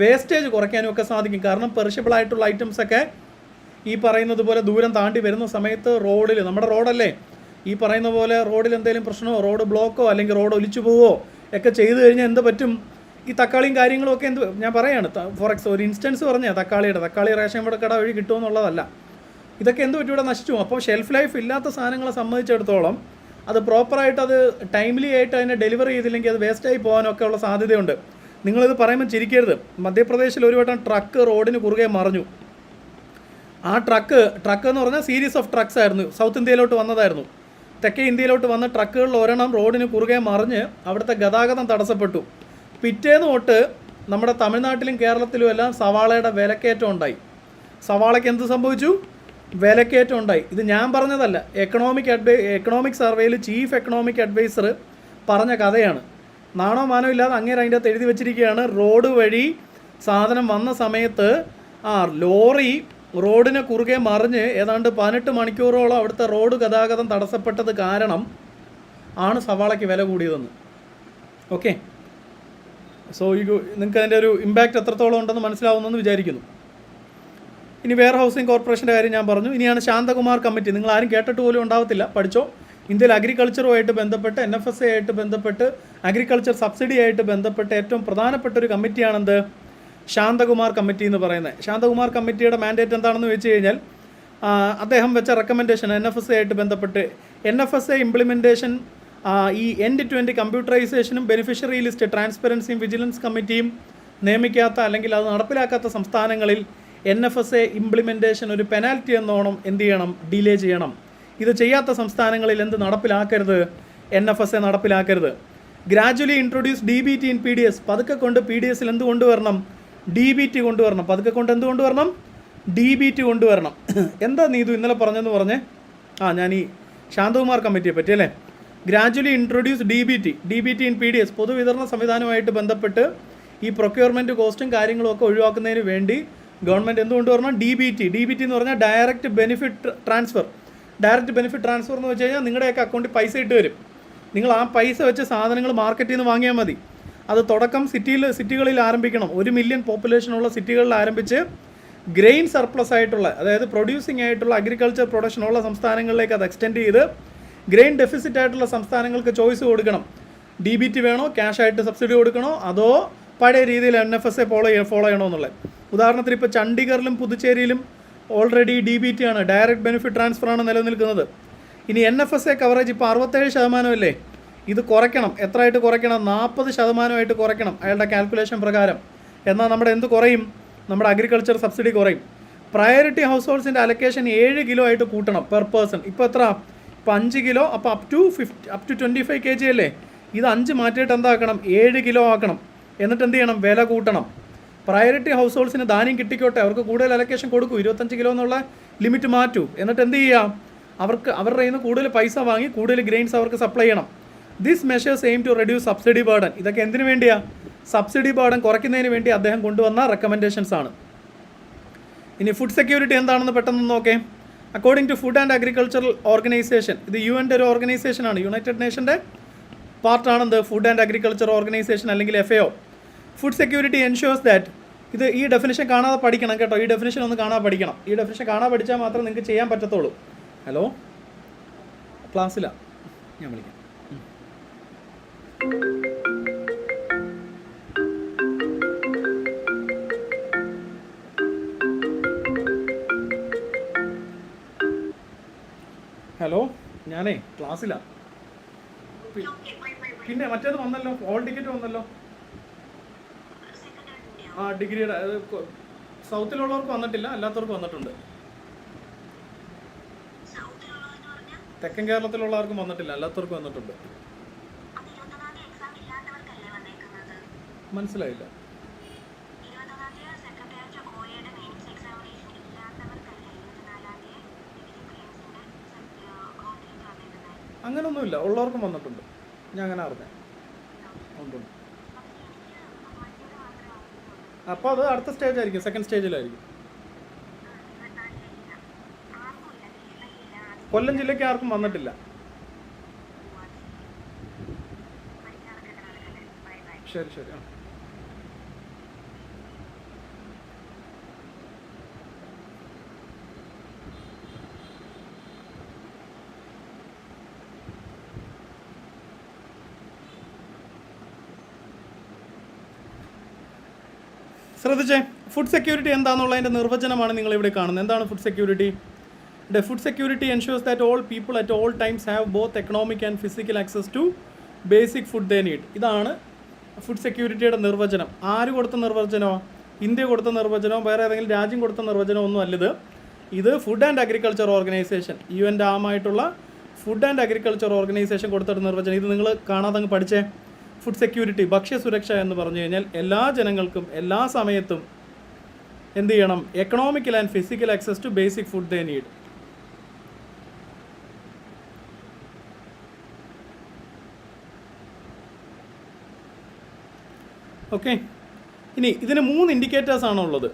വേസ്റ്റേജ് കുറയ്ക്കാനും ഒക്കെ സാധിക്കും. കാരണം പെറിഷബിൾ ആയിട്ടുള്ള ഐറ്റംസ് ഒക്കെ ഈ പറയുന്നത് പോലെ ദൂരം താണ്ടി വരുന്ന സമയത്ത് റോഡിൽ നമ്മുടെ റോഡല്ലേ ഈ പറയുന്ന പോലെ റോഡിൽ എന്തെങ്കിലും പ്രശ്നമോ റോഡ് ബ്ലോക്കോ അല്ലെങ്കിൽ റോഡ് ഒലിച്ചു പോവോ ഒക്കെ ചെയ്തു കഴിഞ്ഞാൽ എന്ത് പറ്റും? ഈ തക്കാളിയും കാര്യങ്ങളും ഒക്കെ എന്ത് ഞാൻ പറയാണ്. ഫോർ എക്സ് ഒരു ഇൻസ്റ്റൻസ് പറഞ്ഞാൽ തക്കാളിയുടെ. തക്കാളി റേഷൻ കട വഴി കിട്ടുമെന്നുള്ളതല്ല ഇതൊക്കെ എന്ത് പറ്റും ഇവിടെ നശിച്ചു അപ്പോൾ ഷെൽഫ് ലൈഫ് ഇല്ലാത്ത സാധനങ്ങളെ സംബന്ധിച്ചിടത്തോളം അത് പ്രോപ്പറായിട്ട് അത് ടൈംലി ആയിട്ട് അതിനെ ഡെലിവറി ചെയ്തില്ലെങ്കിൽ അത് വേസ്റ്റായി പോകാനൊക്കെ ഉള്ള സാധ്യതയുണ്ട്. നിങ്ങളിത് പറയുമ്പോൾ ചിരിക്കരുത്. മധ്യപ്രദേശിൽ ഒരു വട്ടം ട്രക്ക് റോഡിന് കുറുകെ മറിഞ്ഞു. ആ ട്രക്ക് ട്രക്ക് എന്ന് പറഞ്ഞാൽ സീരീസ് ഓഫ് ട്രക്സ് ആയിരുന്നു. സൗത്ത് ഇന്ത്യയിലോട്ട് വന്നതായിരുന്നു. തെക്കേ ഇന്ത്യയിലോട്ട് വന്ന ട്രക്കുകളിൽ ഒരെണ്ണം റോഡിന് കുറുകെ മറിഞ്ഞ് അവിടുത്തെ ഗതാഗതം തടസ്സപ്പെട്ടു. പിറ്റേന്ന് തൊട്ട് നമ്മുടെ തമിഴ്നാട്ടിലും കേരളത്തിലും എല്ലാം സവാളയുടെ വിലക്കയറ്റം ഉണ്ടായി. സവാളയ്ക്ക് എന്ത് സംഭവിച്ചു? വിലക്കയറ്റം ഉണ്ടായി. ഇത് ഞാൻ പറഞ്ഞതല്ല. എക്കണോമിക് അഡ്വൈ എക്കണോമിക് സർവേയിൽ ചീഫ് എക്കണോമിക് അഡ്വൈസർ പറഞ്ഞ കഥയാണ്. നാണോ മാനോ ഇല്ലാതെ അങ്ങേര് അതിന്റെ അകത്ത് എഴുതി വെച്ചിരിക്കുകയാണ്. റോഡ് വഴി സാധനം വന്ന സമയത്ത് ആ ലോറി റോഡിനെ കുറുകെ മറിഞ്ഞ് ഏതാണ്ട് പതിനെട്ട് മണിക്കൂറോളം അവിടുത്തെ റോഡ് ഗതാഗതം തടസ്സപ്പെട്ടത് കാരണം ആണ് സവാളയ്ക്ക് വില കൂടിയതെന്ന്. ഓക്കെ സോ ഈ നിങ്ങൾക്ക് അതിന്റെ ഒരു ഇമ്പാക്റ്റ് എത്രത്തോളം ഉണ്ടെന്ന് മനസ്സിലാവുന്നെന്ന് വിചാരിക്കുന്നു. ഇനി വെയർ ഹൗസിംഗ് കോർപ്പറേഷന്റെ കാര്യം ഞാൻ പറഞ്ഞു. ഇനിയാണ് ശാന്തകുമാർ കമ്മിറ്റി. നിങ്ങൾ ആരും കേട്ടിട്ട് പോലും ഉണ്ടാവത്തില്ല. പഠിച്ചോ? ഇന്ത്യയിൽ അഗ്രികൾച്ചറുമായിട്ട് ബന്ധപ്പെട്ട് എൻ എഫ് എസ് ആയിട്ട് ബന്ധപ്പെട്ട് അഗ്രികൾച്ചർ സബ്സിഡി ആയിട്ട് ബന്ധപ്പെട്ട് ഏറ്റവും പ്രധാനപ്പെട്ട ഒരു കമ്മിറ്റിയാണെന്ത്? ശാന്തകുമാർ കമ്മിറ്റി എന്ന് പറയുന്നത്. ശാന്തകുമാർ കമ്മിറ്റിയുടെ മാൻഡേറ്റ് എന്താണെന്ന് വെച്ച് കഴിഞ്ഞാൽ അദ്ദേഹം വെച്ച റെക്കമെൻഡേഷൻ എൻ എഫ് എസ് ആയിട്ട് ബന്ധപ്പെട്ട് N F S A implementation ഈ എൻഡ് ടു എൻഡ് കമ്പ്യൂട്ടറൈസേഷനും ബെനിഫിഷ്യറി ലിസ്റ്റ് ട്രാൻസ്പെറൻസിയും വിജിലൻസ് കമ്മിറ്റിയും നിയമിക്കാത്ത അല്ലെങ്കിൽ അത് നടപ്പിലാക്കാത്ത സംസ്ഥാനങ്ങളിൽ N F S A implementation ഒരു പെനാൽറ്റി എന്നോണം എന്ത് ചെയ്യണം? ഡിലേ ചെയ്യണം. ഇത് ചെയ്യാത്ത സംസ്ഥാനങ്ങളിൽ എന്ത് നടപ്പിലാക്കരുത്? N F S A നടപ്പിലാക്കരുത്. Gradually introduce D B T in P D S പതുക്കെ കൊണ്ട് പി ഡി എസിൽ എന്ത് കൊണ്ടുവരണം? ഡി ബി ടി കൊണ്ടുവരണം. പതുക്കെ കൊണ്ട് എന്ത് കൊണ്ടുവരണം? ഡി ബി ടി കൊണ്ടുവരണം. എന്താ നീതു ഇന്നലെ പറഞ്ഞെന്ന് പറഞ്ഞേ? ആ ഞാൻ ഈ ശാന്തകുമാർ കമ്മിറ്റിയെ പറ്റി അല്ലേ? Gradually introduce D B T D B T in P D S പൊതുവിതരണ സംവിധാനവുമായിട്ട് ബന്ധപ്പെട്ട് ഈ പ്രൊക്യൂർമെന്റ് കോസ്റ്റും കാര്യങ്ങളും ഒക്കെ ഒഴിവാക്കുന്നതിന് വേണ്ടി ഗവൺമെന്റ് എന്തുകൊണ്ട് പറഞ്ഞാൽ D B T D B T എന്ന് പറഞ്ഞാൽ direct benefit transfer direct benefit transfer എന്ന് വെച്ച് കഴിഞ്ഞാൽ നിങ്ങളുടെയൊക്കെ അക്കൗണ്ടിൽ പൈസ ഇട്ട് വരും. നിങ്ങൾ ആ പൈസ വെച്ച് സാധനങ്ങൾ മാർക്കറ്റിൽ നിന്ന് വാങ്ങിയാൽ മതി. അത് തുടക്കം സിറ്റിയിൽ സിറ്റികളിൽ ആരംഭിക്കണം. ഒരു മില്യൺ പോപ്പുലേഷനുള്ള സിറ്റികളിൽ ആരംഭിച്ച് ഗ്രെയിൻ സർപ്ലസ് ആയിട്ടുള്ള അതായത് പ്രൊഡ്യൂസിങ് ആയിട്ടുള്ള അഗ്രികൾച്ചർ പ്രൊഡക്ഷൻ ഉള്ള സംസ്ഥാനങ്ങളിലേക്ക് അത് എക്സ്റ്റെൻഡ് ചെയ്ത് ഗ്രെയിൻ ഡെഫിസിറ്റ് ആയിട്ടുള്ള സംസ്ഥാനങ്ങൾക്ക് ചോയ്സ് കൊടുക്കണം. ഡി ബി ടി വേണോ? ക്യാഷ് ആയിട്ട് സബ്സിഡി കൊടുക്കണോ? അതോ പഴയ രീതിയിൽ N F S A follow ചെയ്യ ഫോളോ ചെയ്യണമെന്നുള്ളത്. ഉദാഹരണത്തിന് ഇപ്പോൾ ചണ്ഡീഗറിലും പുതുച്ചേരിയിലും ഓൾറെഡി ഡി ബി ടി ആണ് ഡയറക്റ്റ് ബെനിഫിറ്റ് ട്രാൻസ്ഫർ ആണ് നിലനിൽക്കുന്നത്. ഇനി N F S A coverage ഇപ്പോൾ അറുപത്തേഴ് ശതമാനമല്ലേ ഇത് കുറയ്ക്കണം. എത്രയായിട്ട് കുറയ്ക്കണം? നാൽപ്പത് ശതമാനമായിട്ട് കുറയ്ക്കണം. അയാളുടെ കാൽക്കുലേഷൻ പ്രകാരം. എന്നാൽ നമ്മുടെ എന്ത് കുറയും? നമ്മുടെ അഗ്രികൾച്ചർ സബ്സിഡി കുറയും. പ്രയോറിറ്റി ഹൗസ് ഹോൾഡ്സിന്റെ അലക്കേഷൻ ഏഴ് കിലോ ആയിട്ട് കൂട്ടണം പെർ പേഴ്സൺ ഇപ്പോൾ എത്ര? ഇപ്പോൾ അഞ്ച് കിലോ അപ്പോൾ up to fifty up to twenty five K G അല്ലേ? ഇത് അഞ്ച് മാറ്റിയിട്ട് എന്താക്കണം? ഏഴ് കിലോ ആക്കണം. എന്നിട്ട് എന്ത് ചെയ്യണം? വില കൂട്ടണം. പ്രയോറിറ്റി ഹൗസ് ഹോൾഡ്സിന് ധാന്യം കിട്ടിക്കോട്ടെ. അവർക്ക് കൂടുതൽ അലക്കേഷൻ കൊടുക്കൂ. ഇരുപത്തഞ്ച് കിലോ എന്നുള്ള ലിമിറ്റ് മാറ്റൂ. എന്നിട്ട് എന്ത് ചെയ്യാം? അവർക്ക് അവരുടെ കയ്യിൽ നിന്ന് കൂടുതൽ പൈസ വാങ്ങി കൂടുതൽ ഗ്രെയിൻസ് അവർക്ക് സപ്ലൈ ചെയ്യണം. This measures aim to reduce subsidy burden ഇതൊക്കെ എന്തിനു വേണ്ടിയാ? സബ്സിഡി ബേർഡൻ കുറയ്ക്കുന്നതിന് വേണ്ടി അദ്ദേഹം കൊണ്ടുവന്ന റെക്കമെൻഡേഷൻസ് ആണ്. ഇനി ഫുഡ് സെക്യൂരിറ്റി എന്താണെന്ന് പെട്ടെന്ന് നോക്കേ. According to food and agricultural organisation ഇത് യു എന്റെ ഒരു ഓർഗനൈസേഷൻ ആണ്. യുണൈറ്റഡ് നേഷന്റെ പാർട്ടാണെന്ത് ഫുഡ് ആൻഡ് അഗ്രികൾച്ചർ ഓർഗനൈസേഷൻ അല്ലെങ്കിൽ F A food security ensures that ഇത് ഈ ഡെഫിനേഷൻ കാണാതെ പഠിക്കണം കേട്ടോ. ഈ ഡെഫിനേഷൻ ഒന്ന് കാണാതെ പഠിക്കണം. ഈ ഡെഫിനേഷൻ കാണാതെ പഠിച്ചാൽ മാത്രമേ നിങ്ങൾക്ക് ചെയ്യാൻ പറ്റത്തുള്ളൂ. ഹലോ ക്ലാസ്സിലാണ് ഞാൻ വിളിക്കാം. ഹലോ ഞാനേ ക്ലാസ്സിലാണ് പിന്നെ മറ്റേത് വന്നല്ലോ. ഹോൾ ടിക്കറ്റ് വന്നല്ലോ. ഡിഗ്രിയുടെ അത് കൊ- സൗത്തിലുള്ളവർക്ക് വന്നിട്ടില്ല അല്ലാത്തവർക്ക് വന്നിട്ടുണ്ട്. തെക്കൻ കേരളത്തിലുള്ളവർക്കും വന്നിട്ടില്ല അല്ലാത്തവർക്ക് വന്നിട്ടുണ്ട്. മനസ്സിലായില്ല. അങ്ങനൊന്നുമില്ല ഉള്ളവർക്കും വന്നിട്ടുണ്ട്. ഞാൻ അങ്ങനെ അറിഞ്ഞു. ഉണ്ട്. അപ്പോൾ അത് അടുത്ത സ്റ്റേജ് ആയിരിക്കും സെക്കൻഡ് സ്റ്റേജിലായിരിക്കും. കൊല്ലം ജില്ലയ്ക്ക് ആർക്കും വന്നിട്ടില്ല. ശരി ശരി ആ. ശ്രദ്ധിച്ചേ ഫുഡ് സെക്യൂരിറ്റി എന്താണെന്നുള്ളതിന്റെ നിർവചനമാണ് നിങ്ങൾ ഇവിടെ കാണുന്നത്. എന്താണ് food security the food security ensures that all people at all times have both economic and physical access to basic food they need ഇതാണ് ഫുഡ് സെക്യൂരിറ്റിയുടെ നിർവചനം. ആര് കൊടുത്ത നിർവചനമോ? ഇന്ത്യ കൊടുത്ത നിർവചനമോ? വേറെ ഏതെങ്കിലും രാജ്യം കൊടുത്ത നിർവചനമോ ഒന്നും അല്ലത്. ഇത് food and agriculture organisation U എന്റെ ആമായിട്ടുള്ള ഫുഡ് ആൻഡ് അഗ്രികൾച്ചർ ഓർഗനൈസേഷൻ കൊടുത്തൊരു നിർവചനം. ഇത് നിങ്ങൾ കാണാതെ അങ്ങ് പഠിച്ചേ. ഫുഡ് സെക്യൂരിറ്റി ഭക്ഷ്യസുരക്ഷ എന്ന് പറഞ്ഞു കഴിഞ്ഞാൽ എല്ലാ ജനങ്ങൾക്കും എല്ലാ സമയത്തും എന്ത് ചെയ്യണം? Economical and physical access to basic food they need okay ഇനി ഇതിന് മൂന്ന് ഇൻഡിക്കേറ്റേഴ്സ് ആണ് ഉള്ളത്.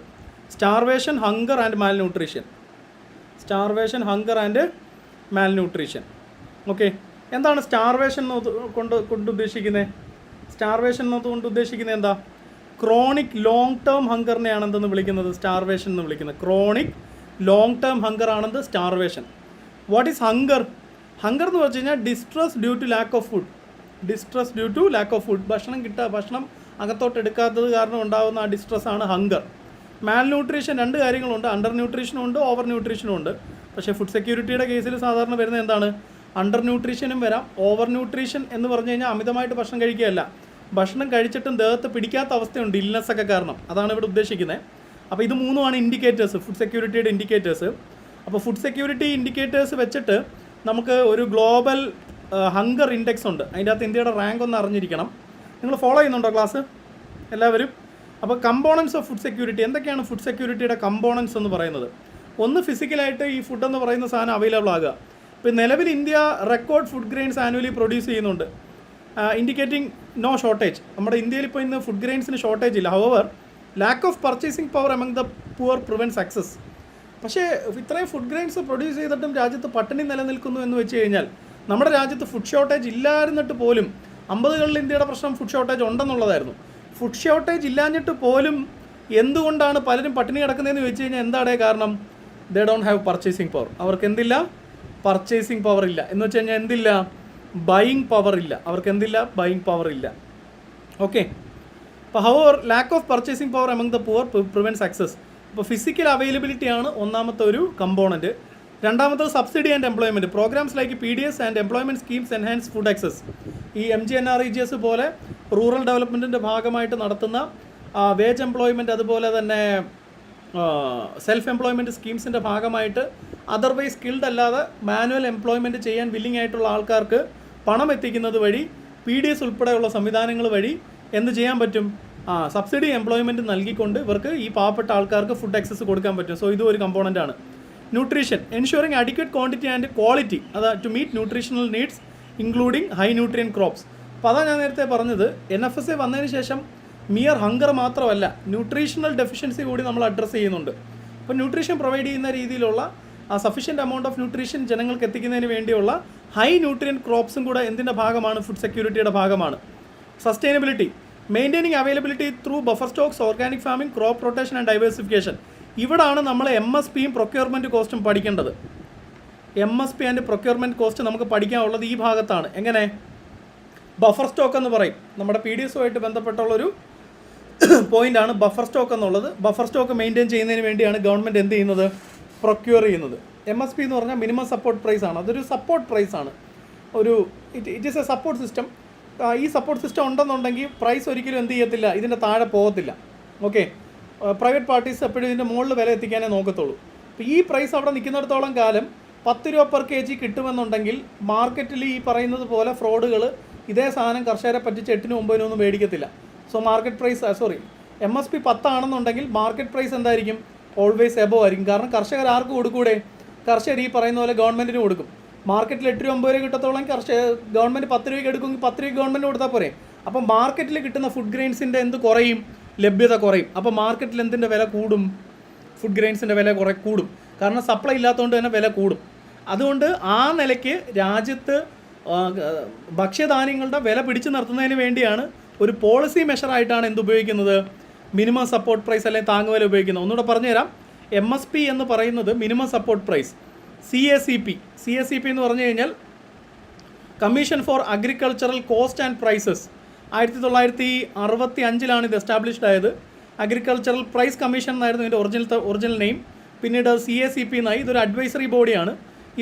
Starvation hunger and malnutrition starvation hunger and malnutrition okay എന്താണ് സ്റ്റാർവേഷൻ കൊണ്ട് കൊണ്ട് ഉദ്ദേശിക്കുന്നത് സ്റ്റാർവേഷൻ എന്നതുകൊണ്ട് ഉദ്ദേശിക്കുന്നത് എന്താ? ക്രോണിക് ലോങ് ടേം ഹങ്കറിനെയാണ് എന്തെന്ന് വിളിക്കുന്നത്? സ്റ്റാർവേഷൻ എന്ന് വിളിക്കുന്നത്. Chronic long term hunger ആണെന്ത്? Starvation. What is hunger hunger എന്ന് വെച്ച് കഴിഞ്ഞാൽ distress due to lack of food distress due to lack of food ഭക്ഷണം കിട്ടുക ഭക്ഷണം അകത്തോട്ട് എടുക്കാത്തത് കാരണം ഉണ്ടാകുന്ന ആ ഡിസ്ട്രസ് ആണ് ഹങ്കർ മാൽ ന്യൂട്രീഷൻ രണ്ട് കാര്യങ്ങളുണ്ട്. അണ്ടർ ന്യൂട്രീഷനും ഉണ്ട് ഓവർ ന്യൂട്രീഷനും ഉണ്ട്. പക്ഷേ ഫുഡ് സെക്യൂരിറ്റിയുടെ കേസിൽ സാധാരണ വരുന്നത് എന്താണ്? അണ്ടർ ന്യൂട്രീഷനും വരാം ഓവർ ന്യൂട്രീഷൻ എന്ന് പറഞ്ഞു കഴിഞ്ഞാൽ അമിതമായിട്ട് ഭക്ഷണം കഴിക്കുകയല്ല. ഭക്ഷണം കഴിച്ചിട്ടും ദേഹത്ത് പിടിക്കാത്ത അവസ്ഥയുണ്ട് ഇൽനെസ് ഒക്കെ കാരണം. അതാണ് ഇവിടെ ഉദ്ദേശിക്കുന്നത്. അപ്പോൾ ഇത് മൂന്നുമാണ് ഇൻഡിക്കേറ്റേഴ്സ് ഫുഡ് സെക്യൂരിറ്റിയുടെ ഇൻഡിക്കേറ്റേഴ്സ് അപ്പോൾ ഫുഡ് സെക്യൂരിറ്റി ഇൻഡിക്കേറ്റേഴ്സ് വെച്ചിട്ട് നമുക്ക് ഒരു ഗ്ലോബൽ ഹങ്കർ ഇൻഡെക്സ് ഉണ്ട്. അതിന്റെ അകത്ത് ഇന്ത്യയുടെ റാങ്ക് ഒന്ന് അറിഞ്ഞിരിക്കണം. നിങ്ങൾ ഫോളോ ചെയ്യുന്നുണ്ടോ ക്ലാസ് എല്ലാവരും? അപ്പോൾ കമ്പോണൻസ് ഓഫ് ഫുഡ് സെക്യൂരിറ്റി എന്തൊക്കെയാണ് ഫുഡ് സെക്യൂരിറ്റിയുടെ കമ്പോണൻസ് എന്ന് പറയുന്നത്? ഒന്ന് ഫിസിക്കലായിട്ട് ഈ ഫുഡ് എന്ന് പറയുന്ന സാധനം അവൈലബിൾ ആകുക. ഇപ്പോൾ നിലവിൽ India record food grains annually produce ചെയ്യുന്നുണ്ട്. ഇൻഡിക്കേറ്റിംഗ് നോ ഷോർട്ടേജ് നമ്മുടെ ഇന്ത്യയിൽ ഇപ്പോൾ ഇന്ന് ഫുഡ് ഗ്രെയിൻസിന് ഷോർട്ടേജ് ഇല്ല. However lack of purchasing power among the poor prevent access പക്ഷേ ഇത്രയും ഫുഡ് ഗ്രെയിൻസ് പ്രൊഡ്യൂസ് ചെയ്തിട്ടും രാജ്യത്ത് പട്ടിണി നിലനിൽക്കുന്നു എന്ന് വെച്ച് കഴിഞ്ഞാൽ നമ്മുടെ രാജ്യത്ത് ഫുഡ് ഷോർട്ടേജ് ഇല്ലായിരുന്നിട്ട് പോലും അമ്പതുകളിൽ ഇന്ത്യയുടെ പ്രശ്നം ഫുഡ് ഷോർട്ടേജ് ഉണ്ടെന്നുള്ളതായിരുന്നു. ഫുഡ് ഷോർട്ടേജ് ഇല്ലാഞ്ഞിട്ട് പോലും എന്തുകൊണ്ടാണ് പലരും പട്ടിണി കിടക്കുന്നതെന്ന് വെച്ച് കഴിഞ്ഞാൽ എന്താണ് കാരണം? They don't have purchasing power അവർക്ക് എന്തില്ല? പർച്ചേസിങ് പവർ ഇല്ല. എന്ന് വെച്ച് കഴിഞ്ഞാൽ എന്തില്ല? ബൈയിങ് പവർ ഇല്ല. അവർക്ക് എന്തില്ല? ബൈയിങ് പവർ ഇല്ല. ഓക്കെ അപ്പോൾ however lack of purchasing power among the poor prevents access അപ്പോൾ ഫിസിക്കൽ അവൈലബിലിറ്റി ആണ് ഒന്നാമത്തെ ഒരു കമ്പോണന്റ് രണ്ടാമത്തത് subsidy and employment programmes like P D S and employment schemes enhance food access ഈ M G N R E G S പോലെ റൂറൽ ഡെവലപ്മെന്റിന്റെ ഭാഗമായിട്ട് നടത്തുന്ന വേജ് എംപ്ലോയ്മെന്റ് അതുപോലെ തന്നെ സെൽഫ് എംപ്ലോയ്മെന്റ് സ്കീംസിന്റെ ഭാഗമായിട്ട് അതർവൈസ് സ്കിൽഡ് അല്ലാതെ മാനുവൽ എംപ്ലോയ്മെന്റ് ചെയ്യാൻ വില്ലിംഗ് ആയിട്ടുള്ള ആൾക്കാർക്ക് പണം എത്തിക്കുന്നത് വഴി പി ഡി എസ് ഉൾപ്പെടെയുള്ള സംവിധാനങ്ങൾ വഴി എന്ത് ചെയ്യാൻ പറ്റും? ആ സബ്സിഡി എംപ്ലോയ്മെന്റ് നൽകിക്കൊണ്ട് ഇവർക്ക് ഈ പാവപ്പെട്ട ആൾക്കാർക്ക് ഫുഡ് ആക്സസ് കൊടുക്കാൻ പറ്റും. സോ ഇതും ഒരു കമ്പോണന്റ് ആണ്. Nutrition ensuring adequate quantity and quality അതാ to meet nutritional needs including high nutrient crops അപ്പോൾ അതാണ് ഞാൻ നേരത്തെ പറഞ്ഞത് എൻ എഫ് എസ് എ വന്നതിന് ശേഷം മിയർ ഹങ്കർ മാത്രമല്ല ന്യൂട്രീഷണൽ ഡെഫിഷ്യൻസി കൂടി നമ്മൾ അഡ്രസ്സ് ചെയ്യുന്നുണ്ട്. അപ്പോൾ ന്യൂട്രീഷൻ പ്രൊവൈഡ് ചെയ്യുന്ന രീതിയിലുള്ള ആ സഫീഷ്യന്റ് എമൗണ്ട് ഓഫ് ന്യൂട്രീഷൻ ജനങ്ങൾക്ക് എത്തിക്കുന്നതിന് വേണ്ടിയുള്ള ഹൈ ന്യൂട്രിയൻ ക്രോപ്സും കൂടെ എന്തിന്റെ ഭാഗമാണ്? ഫുഡ് സെക്യൂരിറ്റിയുടെ ഭാഗമാണ്. Sustainability maintaining availability through buffer stocks organic farming crop rotation and diversification ഇവിടാണ് നമ്മൾ എം എസ് പിയും പ്രൊക്യൂർമെന്റ് കോസ്റ്റും പഠിക്കേണ്ടത്. M S P and procurement cost നമുക്ക് പഠിക്കാനുള്ളത് ഈ ഭാഗത്താണ്. എങ്ങനെ? ബഫർ സ്റ്റോക്ക് എന്ന് പറയും. നമ്മുടെ പി ഡി എസുമായിട്ട് ബന്ധപ്പെട്ടുള്ളൊരു പോയിന്റ് ആണ് ബഫർ സ്റ്റോക്ക് എന്നുള്ളത്. ബഫർ സ്റ്റോക്ക് മെയിന്റെയിൻ ചെയ്യുന്നതിന് വേണ്ടിയാണ് ഗവൺമെന്റ് എന്ത് ചെയ്യുന്നത്? പ്രൊക്യൂർ ചെയ്യുന്നത്. എം എസ് പി എന്ന് പറഞ്ഞാൽ മിനിമം സപ്പോർട്ട് പ്രൈസ് ആണ്. അതൊരു സപ്പോർട്ട് പ്രൈസ് ആണ്. ഒരു it it is a support system ഈ സപ്പോർട്ട് സിസ്റ്റം ഉണ്ടെന്നുണ്ടെങ്കിൽ പ്രൈസ് ഒരിക്കലും എന്ത് ചെയ്യത്തില്ല. ഇതിന്റെ താഴെ പോകത്തില്ല. ഓക്കെ പ്രൈവറ്റ് പാർട്ടീസ് എപ്പോഴും ഇതിന്റെ മുകളിൽ വില എത്തിക്കാനേ നോക്കത്തുള്ളൂ. അപ്പോൾ ഈ പ്രൈസ് അവിടെ നിൽക്കുന്നിടത്തോളം കാലം പത്ത് രൂപ പെർ കെ ജി കിട്ടുമെന്നുണ്ടെങ്കിൽ മാർക്കറ്റിൽ ഈ പറയുന്നത് പോലെ ഫ്രോഡുകൾ ഇതേ സാധനം കർഷകരെ പറ്റിച്ച് എട്ടിനും ഒമ്പതിനും ഒന്നും മേടിക്കത്തില്ല. So market price sorry M S P പത്താണെന്നുണ്ടെങ്കിൽ market price എന്തായിരിക്കും? ഓൾവേസ് എബോ ആയിരിക്കും. കാരണം കർഷകർ ആർക്ക് കൊടുക്കൂടെ? കർഷകർ ഈ പറയുന്ന പോലെ ഗവൺമെന്റിന് കൊടുക്കും. മാർക്കറ്റിൽ എട്ട് രൂപ ഒമ്പത് രൂപ കിട്ടത്തോളം കർഷക ഗവൺമെന്റ് പത്ത് രൂപയ്ക്ക് എടുക്കുമെങ്കിൽ പത്ത് രൂപയ്ക്ക് ഗവൺമെന്റ് കൊടുത്താൽ പോരെ. അപ്പം മാർക്കറ്റിൽ കിട്ടുന്ന ഫുഡ് ഗ്രെയിൻസിന്റെ എന്ത് കുറയും? ലഭ്യത കുറയും. അപ്പോൾ മാർക്കറ്റിൽ എന്തിന്റെ വില കൂടും? ഫുഡ് ഗ്രെയിൻസിന്റെ വില കുറേ കൂടും. കാരണം സപ്ലൈ ഇല്ലാത്തതുകൊണ്ട് തന്നെ വില കൂടും. അതുകൊണ്ട് ആ നിലയ്ക്ക് രാജ്യത്ത് ഭക്ഷ്യധാന്യങ്ങളുടെ വില പിടിച്ചു നിർത്തുന്നതിന് വേണ്ടിയാണ് ഒരു പോളിസി മെഷറായിട്ടാണ് എന്ത് ഉപയോഗിക്കുന്നത്? മിനിമം സപ്പോർട്ട് പ്രൈസ് അല്ലെങ്കിൽ താങ്ങുവില ഉപയോഗിക്കുന്നത്? ഒന്നുകൂടെ പറഞ്ഞുതരാം. എം എസ് പി എന്ന് പറയുന്നത് minimum support price C A C P C A C P എന്ന് പറഞ്ഞു കഴിഞ്ഞാൽ commission for agricultural cost and prices ആയിരത്തി തൊള്ളായിരത്തി അറുപത്തി അഞ്ചിലാണ് ഇത് എസ്റ്റാബ്ലിഷ്ഡ് ആയത്. അഗ്രികൾച്ചറൽ പ്രൈസ് കമ്മീഷൻ എന്നായിരുന്നു ഇതിന്റെ ഒറിജിനൽ ഒറിജിനൽ നെയിം പിന്നീട് സി എ സി പി എന്നായി. ഇതൊരു അഡ്വൈസറി ബോഡിയാണ്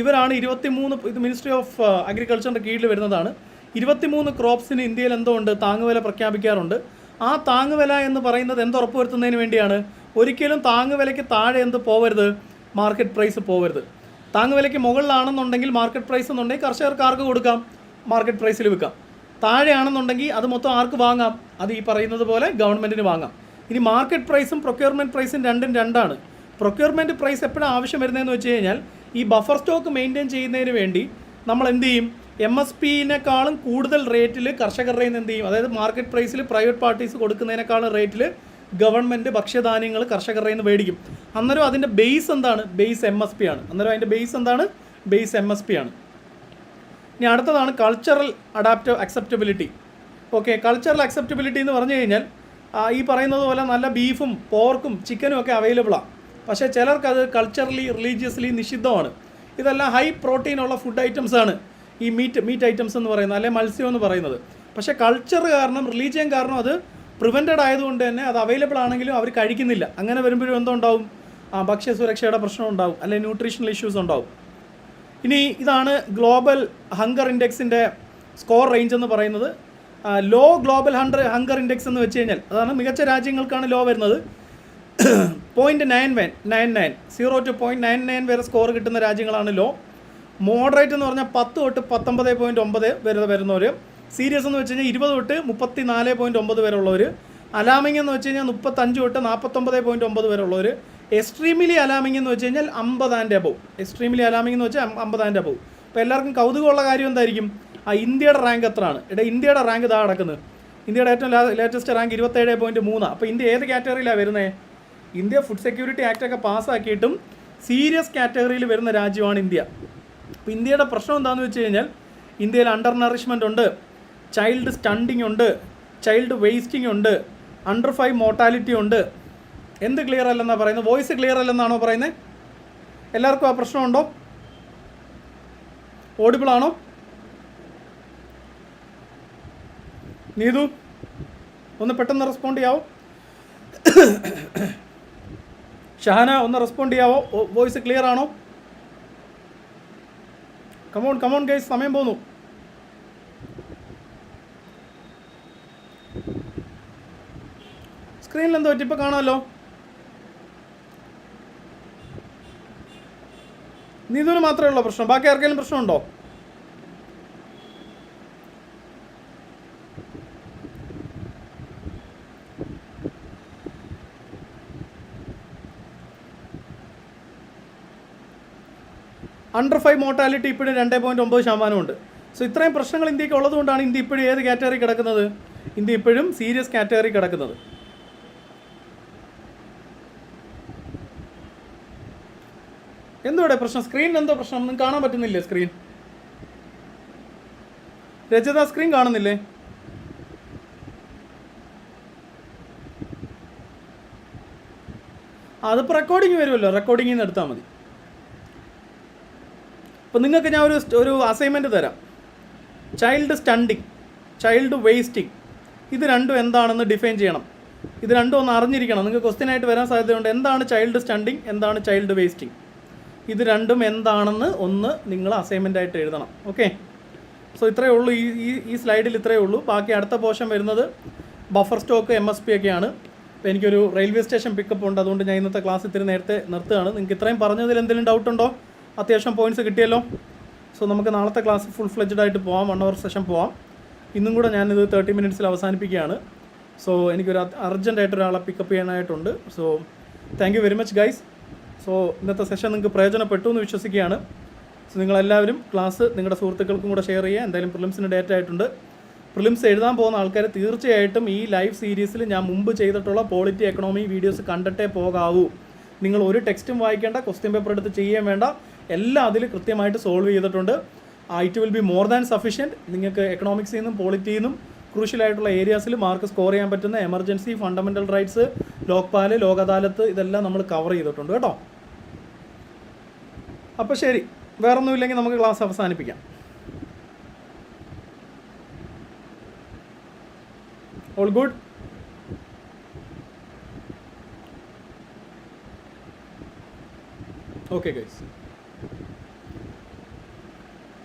ഇവരാണ് ഇരുപത്തി മൂന്ന് ഇത് മിനിസ്ട്രി ഓഫ് അഗ്രികൾച്ചറിന്റെ കീഴിൽ വരുന്നതാണ്. ഇരുപത്തിമൂന്ന് ക്രോപ്സിന് ഇന്ത്യയിൽ എന്തോ ഉണ്ട് താങ്ങുവില പ്രഖ്യാപിക്കാറുണ്ട്. ആ താങ്ങുവില എന്ന് പറയുന്നത് എന്ത് ഉറപ്പുവരുത്തുന്നതിന് വേണ്ടിയാണ്? ഒരിക്കലും താങ്ങുവിലയ്ക്ക് താഴെ എന്ത് പോവരുത്? മാർക്കറ്റ് പ്രൈസ് പോവരുത്. താങ്ങുവിലയ്ക്ക് മുകളിലാണെന്നുണ്ടെങ്കിൽ മാർക്കറ്റ് പ്രൈസ് എന്നുണ്ടെങ്കിൽ കർഷകർക്ക് ആർക്ക് കൊടുക്കാം? മാർക്കറ്റ് പ്രൈസിൽ വിൽക്കാം. താഴെയാണെന്നുണ്ടെങ്കിൽ അത് മൊത്തം ആർക്ക് വാങ്ങാം? അത് ഈ പറയുന്നത് പോലെ ഗവൺമെന്റിന് വാങ്ങാം. ഇനി മാർക്കറ്റ് പ്രൈസും പ്രൊക്യൂർമെന്റ് പ്രൈസും രണ്ടും രണ്ടാണ്. പ്രൊക്യൂർമെന്റ് പ്രൈസ് എപ്പോഴാണ് ആവശ്യം വരുന്നതെന്ന് വെച്ച് കഴിഞ്ഞാൽ ഈ ബഫർ സ്റ്റോക്ക് മെയിന്റെയിൻ ചെയ്യുന്നതിന് വേണ്ടി നമ്മൾ എന്ത് ചെയ്യും? എം എസ് പിനേക്കാളും കൂടുതൽ റേറ്റിൽ കർഷകരുടെ നിന്ന് എന്ത് ചെയ്യും? അതായത് മാർക്കറ്റ് പ്രൈസിൽ പ്രൈവറ്റ് പാർട്ടീസ് കൊടുക്കുന്നതിനേക്കാളും റേറ്റിൽ ഗവൺമെന്റ് ഭക്ഷ്യധാന്യങ്ങൾ കർഷകരുടെ നിന്ന് മേടിക്കും. അന്നേരം അതിന്റെ ബേസ് എന്താണ്? ബേസ് എം എസ് പി ആണ്. അന്നേരം അതിന്റെ ബേസ് എന്താണ്? ബേസ് എം എസ് പി ആണ്. ഇനി അടുത്തതാണ് cultural adapt acceptability okay cultural acceptability എന്ന് പറഞ്ഞു കഴിഞ്ഞാൽ ഈ പറയുന്നത് പോലെ നല്ല ബീഫും പോർക്കും ചിക്കനും ഒക്കെ അവൈലബിളാണ് പക്ഷേ ചിലർക്കത് കൾച്ചറലി റിലീജിയസ്ലി നിഷിദ്ധമാണ്. ഇതെല്ലാം ഹൈ പ്രോട്ടീൻ ഉള്ള ഫുഡ് ഐറ്റംസ് ആണ്. ഈ മീറ്റ് മീറ്റ് ഐറ്റംസ് എന്ന് പറയുന്നത് അല്ലെങ്കിൽ മത്സ്യം എന്ന് പറയുന്നത്. പക്ഷേ കൾച്ചർ കാരണം റിലീജിയൻ കാരണം അത് പ്രിവെന്റഡ് ആയതുകൊണ്ട് തന്നെ അത് അവൈലബിൾ ആണെങ്കിലും അവർ കഴിക്കുന്നില്ല. അങ്ങനെ വരുമ്പോഴും എന്തുണ്ടാവും? ആ ഭക്ഷ്യസുരക്ഷയുടെ പ്രശ്നം ഉണ്ടാവും അല്ലെങ്കിൽ ന്യൂട്രീഷണൽ ഇഷ്യൂസ് ഉണ്ടാവും. ഇനി ഇതാണ് ഗ്ലോബൽ ഹങ്കർ ഇൻഡെക്സിന്റെ സ്കോർ റേഞ്ച് എന്ന് പറയുന്നത്. Low global hunter hunger index എന്ന് വെച്ച് കഴിഞ്ഞാൽ അതാണ് മികച്ച രാജ്യങ്ങൾക്കാണ് ലോ വരുന്നത്. Point nine nine nine zero to point nine nine വരെ സ്കോർ കിട്ടുന്ന രാജ്യങ്ങളാണ് ലോ മോഡറേറ്റ് എന്ന് പറഞ്ഞാൽ പത്ത് തൊട്ട് പത്തൊമ്പത് പോയിന്റ് ഒമ്പത് വരെ വരുന്നവർ സീരിയസ് എന്ന് വെച്ച് കഴിഞ്ഞാൽ ഇരുപത് തൊട്ട് മുപ്പത്തി നാല് പോയിന്റ് ഒമ്പത് വരെ ഉള്ളവർ അലാമിംഗ് എന്ന് വെച്ച് കഴിഞ്ഞാൽ മുപ്പത്തഞ്ച് തൊട്ട് നാൽപ്പത്തൊമ്പത് പോയിന്റ് ഒമ്പത് വരെ ഉള്ളവർ എക്സ്ട്രീമിലി അലാമിംഗ് എന്ന് വെച്ച് കഴിഞ്ഞാൽ അമ്പത് ആൻഡ് അബവ് എക്സ്ട്രീമിലി അലാമിംഗ് എന്ന് വെച്ചാൽ അമ്പത് ആൻഡ് അബവ് അപ്പോൾ എല്ലാവർക്കും കൗതുകമുള്ള കാര്യം എന്തായിരിക്കും? ആ ഇന്ത്യയുടെ റാങ്ക് എത്രയാണ്? ഇവിടെ ഇന്ത്യയുടെ റാങ്ക് ഇതാ കിടക്കുന്നത് ഇന്ത്യയുടെ ഏറ്റവും ലേറ്റസ്റ്റ് റാങ്ക് ഇരുപത്തേഴ് പോയിന്റ് മൂന്ന്. അപ്പോൾ ഇന്ത്യ ഏത് കാറ്റഗറിയിലാണ് വരുന്നത് ഇന്ത്യ ഫുഡ് സെക്യൂരിറ്റി ആക്റ്റൊക്കെ പാസ്സാക്കിയിട്ടും സീരിയസ് കാറ്റഗറിയിൽ വരുന്ന രാജ്യമാണ് ഇന്ത്യ. അപ്പോൾ ഇന്ത്യയുടെ പ്രശ്നം എന്താണെന്ന് വെച്ച് കഴിഞ്ഞാൽ ഇന്ത്യയിൽ അണ്ടർ നറിഷ്മെന്റ് ഉണ്ട് ചൈൽഡ് സ്റ്റണ്ടിങ് ഉണ്ട് ചൈൽഡ് വേസ്റ്റിംഗ് ഉണ്ട് അണ്ടർ ഫൈവ് മോർട്ടാലിറ്റി ഉണ്ട്. എന്ത് ക്ലിയർ അല്ലെന്നാണ് പറയുന്നത്? വോയിസ് ക്ലിയർ അല്ലെന്നാണോ പറയുന്നത്? എല്ലാവർക്കും ആ പ്രശ്നമുണ്ടോ ഓഡിബിൾ ആണോ? നീതു ഒന്ന് പെട്ടെന്ന് റെസ്പോണ്ട് ചെയ്യാവോ? ഷഹാന ഒന്ന് റെസ്പോണ്ട് ചെയ്യാവോ? വോയിസ് ക്ലിയർ ആണോ? Come on come on guys സമയം പോന്നു. സ്ക്രീനിൽ എന്തോ ഇപ്പോൾ കാണാമല്ലോ. നീതുവിന് മാത്രമേ ഉള്ളൂ പ്രശ്നം? ബാക്കി ആർക്കെങ്കിലും പ്രശ്നമുണ്ടോ? അണ്ടർ ഫൈവ് മോർട്ടാലിറ്റി ഇപ്പോഴും രണ്ട് പോയിന്റ് ഒമ്പത് ശതമാനമുണ്ട് സോ ഇത്രയും പ്രശ്നങ്ങൾ ഇന്ത്യയ്ക്ക് ഉള്ളതുകൊണ്ടാണ് ഇന്ത്യ ഇപ്പോഴും ഏത് കാറ്റഗറി കിടക്കുന്നത്? ഇന്ത്യ ഇപ്പോഴും സീരിയസ് കാറ്റഗറി കിടക്കുന്നത്. എന്തുവിടെ പ്രശ്നം? സ്ക്രീൻ എന്തോ പ്രശ്നം? ഒന്നും കാണാൻ പറ്റുന്നില്ലേ സ്ക്രീൻ രജത സ്ക്രീൻ കാണുന്നില്ലേ? അതിപ്പോൾ റെക്കോർഡിങ് വരുമല്ലോ. റെക്കോർഡിങ്ങിൽ നിന്ന് എടുത്താൽ മതി. അപ്പോൾ നിങ്ങൾക്ക് ഞാൻ ഒരു ഒരു അസൈൻമെന്റ് തരാം. ചൈൽഡ് സ്റ്റണ്ടിങ് ചൈൽഡ് വേസ്റ്റിംഗ് ഇത് രണ്ടും എന്താണെന്ന് ഡിഫൈൻ ചെയ്യണം. ഇത് രണ്ടും ഒന്ന് അറിഞ്ഞിരിക്കണം. നിങ്ങൾക്ക് ക്വസ്റ്റ്യൻ ആയിട്ട് വരാൻ സാധ്യതയുണ്ട്. എന്താണ് ചൈൽഡ് സ്റ്റണ്ടിങ് എന്താണ് ചൈൽഡ് വേസ്റ്റിംഗ് ഇത് രണ്ടും എന്താണെന്ന് ഒന്ന് നിങ്ങൾ അസൈൻമെന്റ് ആയിട്ട് എഴുതണം. ഓക്കെ സോ ഇത്രയേ ഉള്ളൂ. ഈ ഈ സ്ലൈഡിൽ ഇത്രയേ ഉള്ളൂ. ബാക്കി അടുത്ത പോർഷൻ വരുന്നത് buffer stock M S P ഒക്കെയാണ്. അപ്പോൾ എനിക്കൊരു റെയിൽവേ സ്റ്റേഷൻ പിക്കപ്പ് ഉണ്ട്. അതുകൊണ്ട് ഞാൻ ഇന്നത്തെ ക്ലാസ് ഇത്തിരി നേരത്തെ നിർത്തുകയാണ്. നിങ്ങൾക്ക് ഇത്രയും പറഞ്ഞതിൽ എന്തെങ്കിലും ഡൗട്ട് ഉണ്ടോ? അത്യാവശ്യം പോയിന്റ്സ് കിട്ടിയല്ലോ. സോ നമുക്ക് നാളത്തെ ക്ലാസ് ഫുൾ ഫ്ലെജ്ഡ് ആയിട്ട് പോകാം വൺ അവർ സെഷൻ പോകാം ഇന്നും കൂടെ ഞാനിത് തേർട്ടി മിനിറ്റ്സിൽ അവസാനിപ്പിക്കുകയാണ്. സോ എനിക്കൊരു അർജന്റായിട്ട് ഒരാളെ pickup ചെയ്യാനായിട്ടുണ്ട്. So thank you very much guys so ഇന്നത്തെ സെഷൻ നിങ്ങൾക്ക് പ്രയോജനപ്പെട്ടു എന്ന് വിശ്വസിക്കുകയാണ്. സോ നിങ്ങളെല്ലാവരും ക്ലാസ് നിങ്ങളുടെ സുഹൃത്തുക്കൾക്കും കൂടെ ഷെയർ ചെയ്യുക. എന്തായാലും പ്രിലിംസിന് ഡേറ്റ് ആയിട്ടുണ്ട്. പ്രിലിംസ് എഴുതാൻ പോകുന്ന ആൾക്കാർ തീർച്ചയായിട്ടും ഈ ലൈവ് സീരീസിൽ ഞാൻ മുമ്പ് ചെയ്തിട്ടുള്ള പോളിറ്റി എക്കണോമി വീഡിയോസ് കണ്ടിട്ടേ പോകാവൂ. നിങ്ങൾ ഒരു ടെക്സ്റ്റും വായിക്കേണ്ട ക്വസ്റ്റ്യൻ പേപ്പർ എടുത്ത് ചെയ്യാൻ വേണ്ട. എല്ലാം അതിൽ കൃത്യമായിട്ട് സോൾവ് ചെയ്തിട്ടുണ്ട്. It will be more than sufficient നിങ്ങൾക്ക് എക്കണോമിക്സിൽ നിന്നും പോളിറ്റിയിൽ നിന്നും ക്രൂഷ്യലായിട്ടുള്ള ഏരിയാസിൽ മാർക്ക് സ്കോർ ചെയ്യാൻ പറ്റുന്ന emergency fundamental rights Lokpal Lok Adalat ഇതെല്ലാം നമ്മൾ കവർ ചെയ്തിട്ടുണ്ട് കേട്ടോ. അപ്പോൾ ശരി വേറൊന്നുമില്ലെങ്കിൽ നമുക്ക് ക്ലാസ് അവസാനിപ്പിക്കാം. All good okay guys